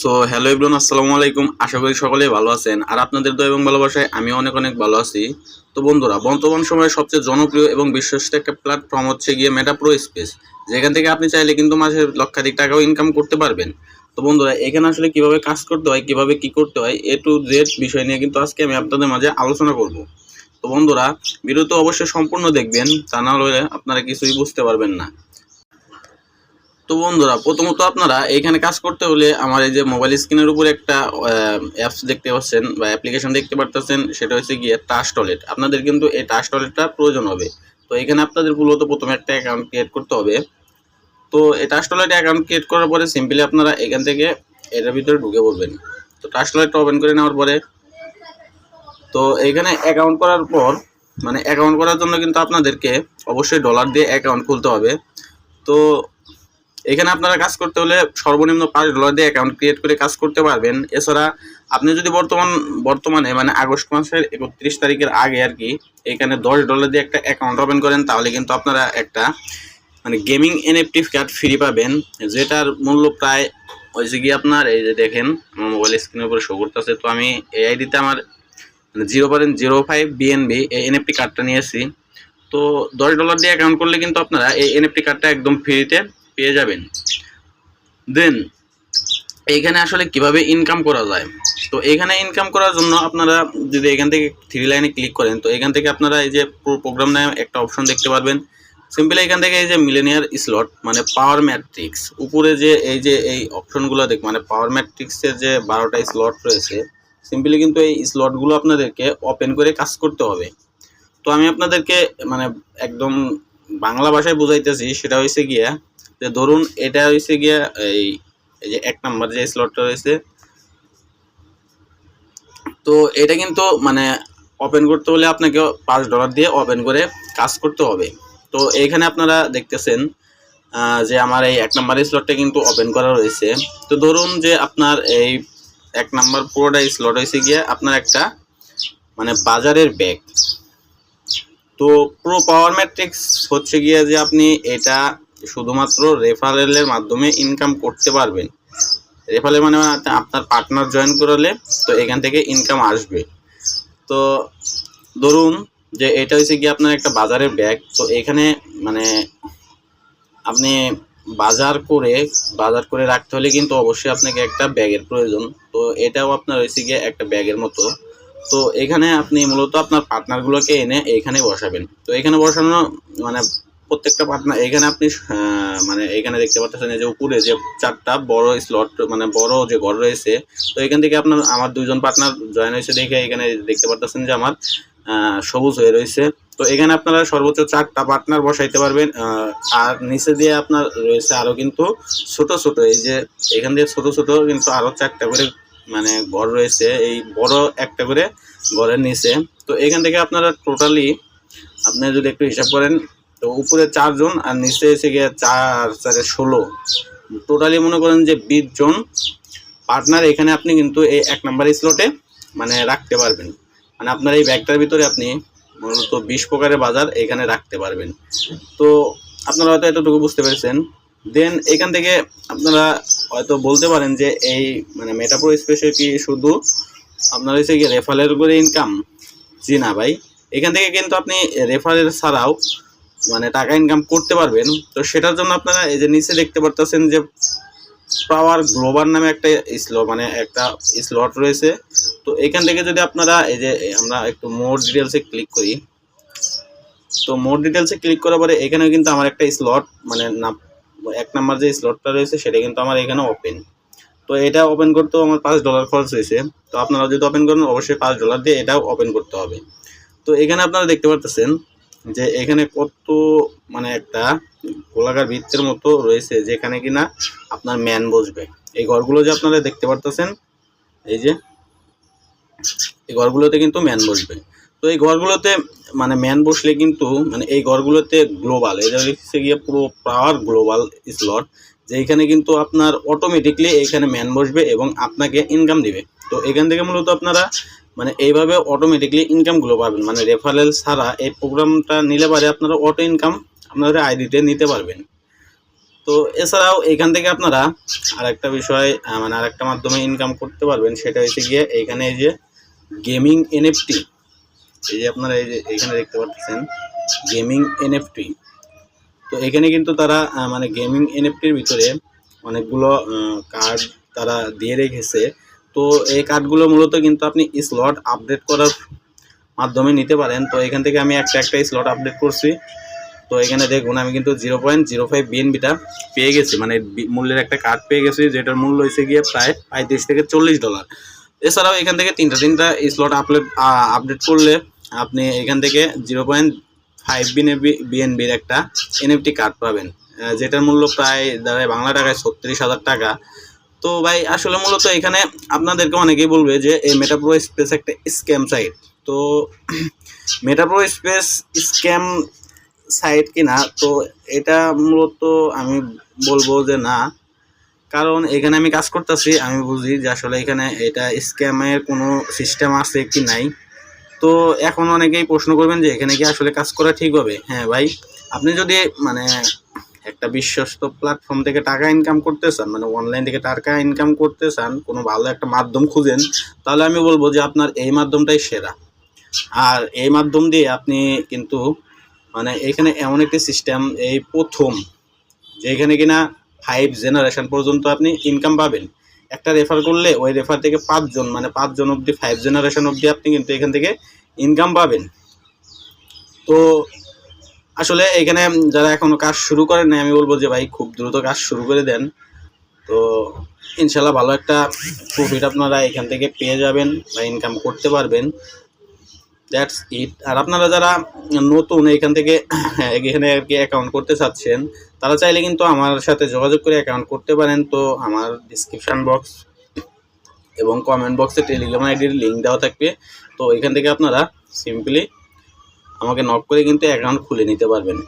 So hello everyone আসসালামু আলাইকুম। আশা করি সকলেই ভালো আছেন। আর আপনাদের দয়া এবং ভালোবাসায় আমি অনেক অনেক ভালো আছি। তো বন্ধুরা, বর্তমান সময়ে সবচেয়ে জনপ্রিয় এবং বিশ্বস্ত একটা প্ল্যাটফর্ম হচ্ছে গিয়ে মেটা প্রো স্পেস যেখান থেকে আপনি চাইলে কিন্তু মাসে লক্ষাধিক টাকাও ইনকাম করতে পারবেন। তো বন্ধুরা, এখানে আসলে কীভাবে কাজ করতে হয়, কীভাবে কি করতে হয়, এ টু জেড বিষয় নিয়ে কিন্তু আজকে আমি আপনাদের মাঝে আলোচনা করব। তো বন্ধুরা ভিডিও তো অবশ্যই সম্পূর্ণ দেখবেন, তা না হলে আপনারা কিছুই বুঝতে পারবেন না। তো বন্ধুরা, প্রথমত আপনারা এখানে কাজ করতে হলে আমার এই যে মোবাইল স্ক্রিনের উপরে একটা অ্যাপস দেখতে পাচ্ছেন বা অ্যাপ্লিকেশন দেখতে পারতেছেন, সেটা হচ্ছে গিয়ে টাচ টয়লেট আপনাদের কিন্তু এই টাচ টয়লেটটা প্রয়োজন হবে। তো এখানে আপনাদের মূলত প্রথমে একটা অ্যাকাউন্ট ক্রিয়েট করতে হবে। তো এই টাচ টয়লেটে অ্যাকাউন্ট ক্রিয়েট করার পরে সিম্পলি আপনারা এখান থেকে এটার ভিতরে ঢুকে পড়বেন। তো টাচ টয়লেটটা ওপেন করে নেওয়ার পরে, তো এখানে অ্যাকাউন্ট করার পর মানে অ্যাকাউন্ট করার জন্য কিন্তু আপনাদেরকে অবশ্যই ডলার দিয়ে অ্যাকাউন্ট খুলতে হবে। তো এখানে আপনারা কাজ করতে হলে সর্বনিম্ন পাঁচ ডলার দিয়ে অ্যাকাউন্ট ক্রিয়েট করে কাজ করতে পারবেন। এছাড়া আপনি যদি বর্তমান, বর্তমানে মানে আগস্ট মাসের একত্রিশ তারিখের আগে আর কি, এখানে দশ ডলার দিয়ে একটা অ্যাকাউন্ট ওপেন করেন, তাহলে কিন্তু আপনারা একটা মানে গেমিং এনএফটি কার্ড ফ্রি পাবেন, যেটার মূল্য প্রায় ওই যে গিয়ে আপনার, এই যে দেখেন, আমার মোবাইল স্ক্রিনের উপরে শো করতেছে, তো আমি এই আইডিতে আমার zero point zero five BNB এই এনএফটি কার্ডটা নিয়েছি। তো দশ ডলার দিয়ে অ্যাকাউন্ট করলে কিন্তু আপনারা এই এনএফটি কার্ডটা একদম ফ্রিতে পেয়ে যাবেন। দেন এইখানে আসলে কীভাবে ইনকাম করা যায়? তো এখানে ইনকাম করার জন্য আপনারা যদি এখান থেকে থ্রি লাইনে ক্লিক করেন, তো এখান থেকে আপনারা এই যে প্রোগ্রাম নামে একটা অপশন দেখতে পারবেন। সিম্পলি এখান থেকে এই যে মিলেনিয়ার স্লট মানে পাওয়ার ম্যাট্রিক্স উপরে যে এই যে এই অপশনগুলো দেখ মানে পাওয়ার ম্যাট্রিক্সের যে বারোটা স্লট রয়েছে সিম্পলি কিন্তু এই স্লটগুলো আপনাদেরকে ওপেন করে কাজ করতে হবে। তো আমি আপনাদেরকে মানে একদম বাংলা ভাষায় বুঝাইতেছি, সেটা হয়েছে গিয়া যে ধরুন এটা হয়েছে গিয়া এই যে এক নাম্বার যে স্লটটা রয়েছে। তো এটা কিন্তু মানে ওপেন করতে হলে আপনাকে পাঁচ ডলার দিয়ে ওপেন করে কাজ করতে হবে। তো এইখানে আপনারা দেখতেছেন যে আমার এই এক নাম্বার স্লটটা কিন্তু ওপেন করা রয়েছে। তো ধরুন যে আপনার এই এক নাম্বার পুরোটা স্লট হয়েছে গিয়ে আপনার একটা মানে বাজারের ব্যাগ তো প্রো পাওয়ার ম্যাট্রিক্স হচ্ছে গিয়ে যে আপনি এটা শুধুমাত্র রেফারেলের মাধ্যমে ইনকাম করতে পারবেন। রেফারেল মানে আপনার পার্টনার জয়েন করলে তো এখান থেকে ইনকাম আসবে। তো ধরুন যে এটা হচ্ছে গিয়ে আপনার একটা বাজারের ব্যাগ তো এখানে মানে আপনি বাজার করে বাজার করে রাখতে হলে কিন্তু অবশ্যই আপনাকে একটা ব্যাগের প্রয়োজন। তো এটাও আপনার হয়েছে গিয়ে একটা ব্যাগের মতো। তো এখানে আপনি মূলত আপনার পার্টনারগুলোকে এনে এখানে বসাবেন। তো এখানে বসানো মানে প্রত্যেকটা পার্টনার এখানে আপনি মানে এখানে দেখতে পাচ্ছেন যে উপরে যে চারটা বড় স্লট মানে বড় যে ঘর রয়েছে, তো এখান থেকে আপনার, আমার দুইজন পার্টনার জয়েন হয়েছে দেখে এখানে দেখতে পাচ্ছেন যে আমার সবুজ হয়ে রয়েছে। তো এখানে আপনারা সর্বোচ্চ চারটা পার্টনার বসাইতে পারবেন আর নিচে দিয়ে আপনার রয়েছে আরও কিন্তু ছোট ছোট, এই যে এখান দিয়ে ছোট ছোট কিন্তু আরও চারটা করে মানে ঘর রয়েছে, এই বড় একটা করে ঘরের নিচে। তো এখান থেকে আপনারা টোটালি আপনি যদি একটু হিসাব করেন তো উপরে চারজন আর নিচে এসে গিয়ে চার চারে ষোলো। টোটালি মনে করেন যে বিশ জন। পার্টনার এখানে আপনি কিন্তু এই এক নাম্বার স্লটে মানে রাখতে পারবেন। মানে আপনার এই ব্যাগটার ভিতরে আপনি মূলত বিশ প্রকারের বাজার এখানে রাখতে পারবেন। তো আপনারা হয়তো এতটুকু বুঝতে পেরেছেন। দেন এখান থেকে আপনারা হয়তো বলতে পারেন যে এই মানে মেটাপ্রো স্পেশাল কি শুধু আপনার হচ্ছে কি রেফারেল করে ইনকাম জি না ভাই। এখান থেকে কিন্তু আপনি রেফারেল ছাড়াও মানে টাকা ইনকাম করতে পারবেন। তো সেটার জন্য আপনারা এই যে নিচে দেখতে পারতেছেন যে পাওয়ার গ্লোবাল নামে একটা স্লট মানে একটা স্লট রয়েছে। তো এখান থেকে যদি আপনারা এই যে আমরা একটু মোর ডিটেলসে ক্লিক করি। তো মোর ডিটেলসে ক্লিক করার পরে এখানেও কিন্তু আমার একটা স্লট মানে এক নাম্বার যে স্লটটা রয়েছে সেটা কিন্তু আমার এখানে ওপেন তো এটা ওপেন করতেও আমার পাঁচ ডলার খরচ হয়েছে। তো আপনারা যদি ওপেন করেন, অবশ্যই পাঁচ ডলার দিয়ে এটাও ওপেন করতে হবে। তো এখানে আপনারা দেখতে পারতেছেন যে এখানে কত মানে একটা গোলাকার বৃত্তের মতো রয়েছে, যেখানে কিনা আপনার ম্যান বসবে। এই ঘরগুলো যে আপনারা দেখতে পারতেছেন, এই যে, এই ঘরগুলোতে কিন্তু ম্যান বসবে। তো এই ঘরগুলোতে মানে ম্যান বসলে কিন্তু মানে এই ঘরগুলোতে গ্লোবাল এটা হচ্ছে গিয়ে পুরো পাওয়ার গ্লোবাল স্লট, যে এখানে কিন্তু আপনার অটোমেটিকলি এখানে ম্যান বসবে এবং আপনাকে ইনকাম দিবে। তো এখান থেকে মূলত আপনারা মানে এইভাবে অটোমেটিকলি ইনকামগুলো পাবেন। মানে রেফারেল ছাড়া এই প্রোগ্রামটা নিলে পারে আপনারা অটো ইনকাম আপনাদের আইডিতে নিতে পারবেন। তো এছাড়াও এখান থেকে আপনারা আরেকটা বিষয় মানে আরেকটা মাধ্যমে ইনকাম করতে পারবেন, সেটা হচ্ছে গিয়ে এইখানে এই যে গেমিং এনএফটি এই যে আপনারা এই যে এখানে দেখতে পাচ্ছেন গেমিং এনএফটি তো এখানে কিন্তু তারা মানে গেমিং এনএফটির ভিতরে অনেকগুলো কার্ড তারা দিয়ে রেখেছে। তো এই কার্ডগুলো মূলত কিন্তু আপনি স্লট আপডেট করার মাধ্যমে নিতে পারেন। তো এখান থেকে আমি একটা একটা স্লট আপডেট করছি। তো এখানে দেখুন, আমি কিন্তু জিরো পয়েন্ট জিরো ফাইভ বিএনবিটা পেয়ে গেছি। মানে মূল্যের একটা কার্ড পেয়ে গেছি, যেটার মূল্য হয়েছে গিয়ে প্রায় পঁয়ত্রিশ থেকে চল্লিশ ডলার এছাড়াও এখান থেকে তিনটা তিনটা স্লট আপলোড আপডেট করলে আপনি এখান থেকে জিরো পয়েন্ট ফাইভ বিএনবি বিএনবির একটা এনএফটি কার্ড পাবেন। যেটার মূল্য প্রায়, দাঁড়ায় বাংলা টাকায় ছত্রিশ হাজার টাকা। তো ভাই, আসলে মূলত এখানে আপনাদেরকে অনেকেই বলবে যে এই মেটাপ্রো স্পেস একটা স্ক্যাম সাইট তো মেটাপ্রো স্পেস স্ক্যাম সাইট কিনা তো এটা মূলত আমি বলব যে না। কারণ এখানে আমি কাজ করতেছি, আমি বুঝি যে আসলে এখানে এটা স্ক্যামের কোনো সিস্টেম আছে কি নাই। তো এখন অনেকেই প্রশ্ন করবেন যে এখানে কি আসলে কাজ করা ঠিক হবে? হ্যাঁ ভাই, আপনি যদি মানে একটা বিশ্বস্ত প্ল্যাটফর্ম থেকে টাকা ইনকাম করতে চান মানে অনলাইন থেকে টাকা ইনকাম করতে চান কোনো ভালো একটা মাধ্যম খুঁজেন, তাহলে আমি বলব যে আপনার এই মাধ্যমটাই সেরা। আর এই মাধ্যম দিয়ে আপনি কিন্তু মানে এখানে এমন একটি সিস্টেম এই প্রথম, যেখানে কিনা ফাইভ জেনারেশন পর্যন্ত আপনি ইনকাম পাবেন। একটা রেফার করলে ওই রেফার থেকে পাঁচজন মানে পাঁচজন অবধি ফাইভ জেনারেশন অবধি আপনি কিন্তু এখান থেকে ইনকাম পাবেন। তো আসলে এখানে যারা এখনও কাজ শুরু করেন নাই, আমি বলব যে ভাই খুব দ্রুত কাজ শুরু করে দেন। তো ইনশাল্লাহ ভালো একটা প্রফিট আপনারা এখান থেকে পেয়ে যাবেন বা ইনকাম করতে পারবেন। দ্যাটস ইট আর আপনারা যারা নতুন এখান থেকে এখানে আর কি অ্যাকাউন্ট করতে চাচ্ছেন, তারা চাইলে কিন্তু আমার সাথে যোগাযোগ করে অ্যাকাউন্ট করতে পারেন। তো আমার ডিসক্রিপশান বক্স এবং কমেন্ট বক্সে টেলিগ্রাম আইডির লিঙ্ক দেওয়া থাকবে। তো এখান থেকে আপনারা সিম্পলি আমাকে নক করে কিন্তু অ্যাকাউন্ট খুলে নিতে পারবেন